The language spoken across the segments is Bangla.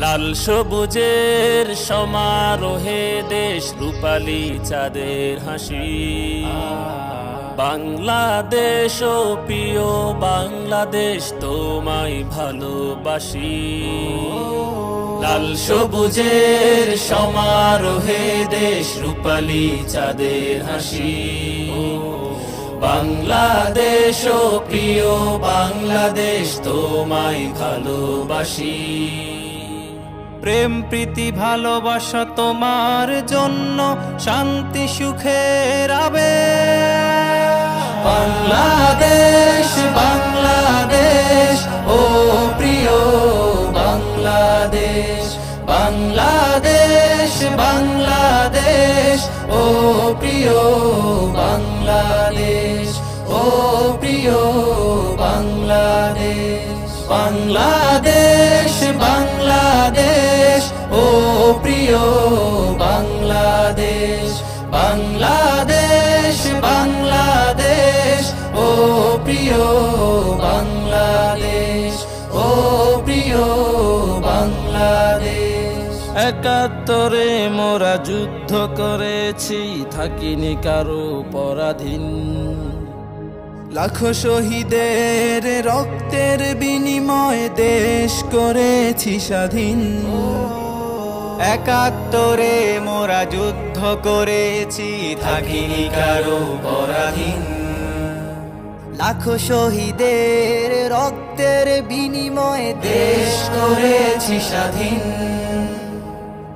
লাল সবুজের সমারোহে দেশ রূপালী চাঁদের হাসি। বাংলাদেশ ও প্রিয় বাংলাদেশ, তোমায় ভালোবাসি। লাল সবুজের সমারোহে দেশ রূপালি চাঁদের হাসি। বাংলাদেশ ও প্রিয় বাংলাদেশ, তোমায় ভালোবাসি। প্রেম, প্রীতি, ভালোবাসা তোমার জন্য শান্তি, সুখের আবে বাংলাদেশ বাংলাদেশ, ও প্রিয় বাংলাদেশ। বাংলাদেশ বাংলাদেশ, ও প্রিয় বাংলাদেশ। ও প্রিয় বাংলাদেশ। বাংলাদেশ বাংলাদেশ। একাত্তরে মোরা যুদ্ধ করেছি থাকিনি কারও পরাধীন। লাখো শহীদের রক্তের বিনিময়ে দেশ করেছি স্বাধীন। একাত্তরে মোরা যুদ্ধ করেছি থাকিনি কারও পরাধীন। লাখো শহীদের রক্তের বিনিময়ে দেশ করেছি স্বাধীন।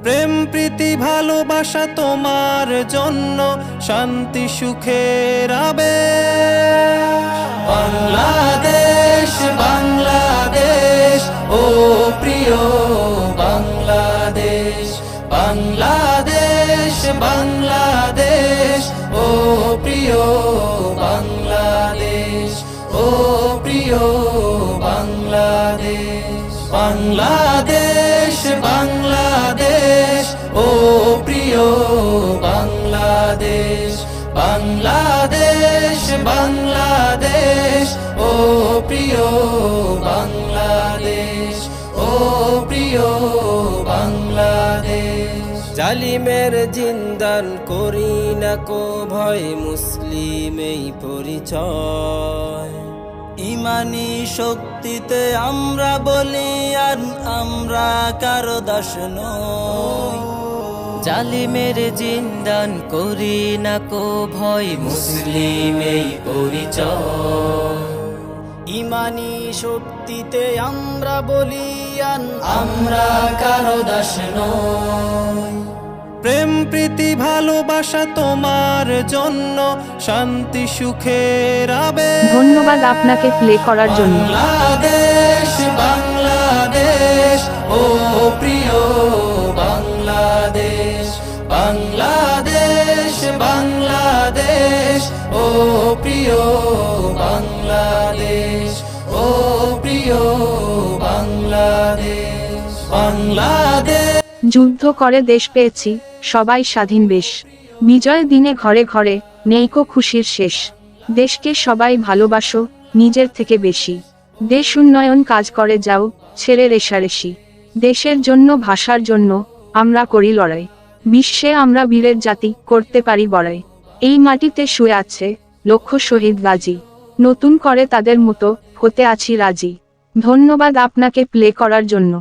প্রেম, প্রীতি, ভালোবাসা তোমার জন্য শান্তি, সুখের আবে বাংলাদেশ বাংলাদেশ, ও প্রিয় বাংলাদেশ। বাংলাদেশ বাংলাদেশ, ও প্রিয় বাংলাদেশ। ও প্রিয় বাংলাদেশ বাংলাদেশ বাংলাদেশ, ও প্রিয় বাংলাদেশ বাংলাদেশ বাংলাদেশ, ও প্রিয় বাংলাদেশ, ও প্রিয় বাংলাদেশ। জালিমের জিন্দান করি না কো, ভয় মুসলিমেই পরিচয়। ইমানি শক্তিতে আমরা বলি, আর আমরা কারও দাস নই। জালিমের জিন্দান করি না কো ভয় মুসলিমেই পরিচয়। ইমানি শক্তিতে আমরা বলিয়ান আমরা কারও দাস নই। প্রেম প্রীতি ভালোবাসা তোমার জন্য শান্তি সুখের আবে ধন্যবাদ আপনাকে প্লে করার জন্য। বাংলাদেশ বাংলাদেশ ও প্রিয় বাংলাদেশ। বাংলাদেশ বাংলাদেশ ও প্রিয় বাংলাদেশ ও প্রিয় বাংলাদেশ। বাংলাদেশ। যুদ্ধ করে দেশ পেয়েছি, সবাই স্বাধীন বেশ। বিজয় দিনে ঘরে ঘরে, নেইকো খুশির শেষ। দেশকে সবাই ভালোবাসো, নিজের থেকে বেশি। দেশ উন্নয়ন কাজ করে, যাও, ছেড়ে রেশারেশি দেশের জন্য, ভাষার জন্য, আমরা করি লড়াই। বিশ্বে আমরা বীরের জাতি, করতে পারি বড়াই। এই মাটিতে শুয়ে আছে, লক্ষ শহীদ গাজী। নতুন করে তাদের মতো হতে আছি রাজি। ধন্যবাদ আপনাকে প্লে করার জন্য।